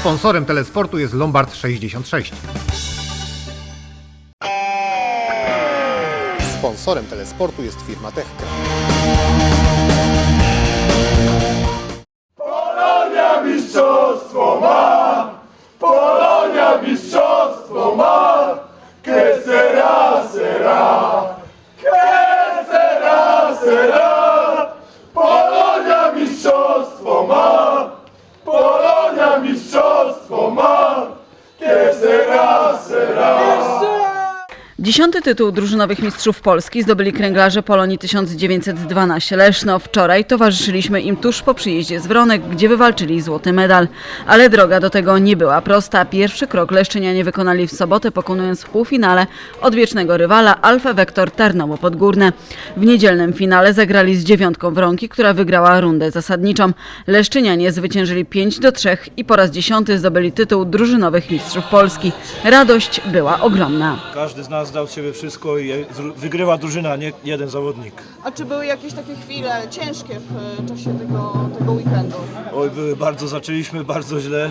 Sponsorem telesportu jest Lombard 66. Sponsorem telesportu jest firma Techka. Polonia mistrzostwo ma! Polonia mistrzostwo ma! Que sera, sera! Que sera, sera! Dziesiąty tytuł drużynowych mistrzów Polski zdobyli kręglarze Polonii 1912 Leszno. Wczoraj towarzyszyliśmy im tuż po przyjeździe z Wronek, gdzie wywalczyli złoty medal. Ale droga do tego nie była prosta. Pierwszy krok Leszczynianie wykonali w sobotę, pokonując w półfinale odwiecznego rywala Alfa Vektor Tarnowo Podgórne. W niedzielnym finale zagrali z dziewiątką Wronki, która wygrała rundę zasadniczą. Leszczynianie zwyciężyli 5 do 3 i po raz dziesiąty zdobyli tytuł drużynowych mistrzów Polski. Radość była ogromna. Każdy z nas dał z siebie wszystko i wygrywa drużyna, nie jeden zawodnik. A czy były jakieś takie chwile ciężkie w e, czasie tego, tego weekendu? Oj, były bardzo, zaczęliśmy bardzo źle,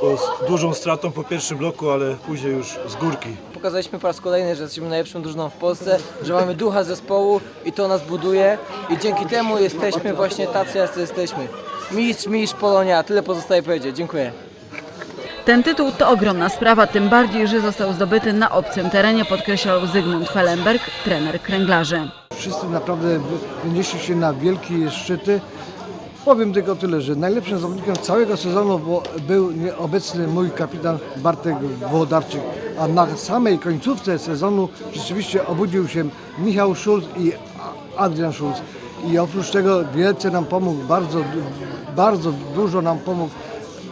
to z dużą stratą po pierwszym bloku, ale później już z górki. Pokazaliśmy po raz kolejny, że jesteśmy najlepszą drużyną w Polsce, że mamy ducha zespołu i to nas buduje i dzięki temu jesteśmy właśnie tacy, jacy jesteśmy. Mistrz, mistrz Polonia, tyle pozostaje powiedzieć. Dziękuję. Ten tytuł to ogromna sprawa, tym bardziej, że został zdobyty na obcym terenie, podkreślał Zygmunt Fellenberg, trener kręglarzy. Wszyscy naprawdę wy- wynieśli się na wielkie szczyty. Powiem tylko tyle, że najlepszym zawodnikiem całego sezonu był nieobecny mój kapitan Bartek Włodarczyk, a na samej końcówce sezonu rzeczywiście obudził się Michał Schulz i Adrian Schulz. I oprócz tego wielce nam pomógł, bardzo, bardzo dużo nam pomógł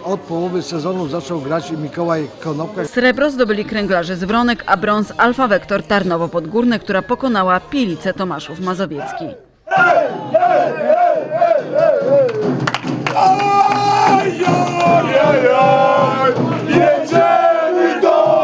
od połowy sezonu zaczął grać Mikołaj Konopka. Srebro zdobyli kręglarze z Wronek, a brąz Alfa Wektor Tarnowo-Podgórne, która pokonała Pilicę Tomaszów Mazowiecki. Hey, Jedziemy do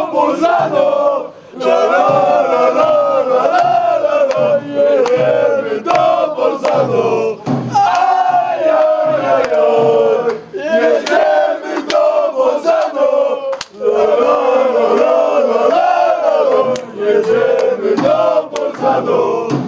Salvador.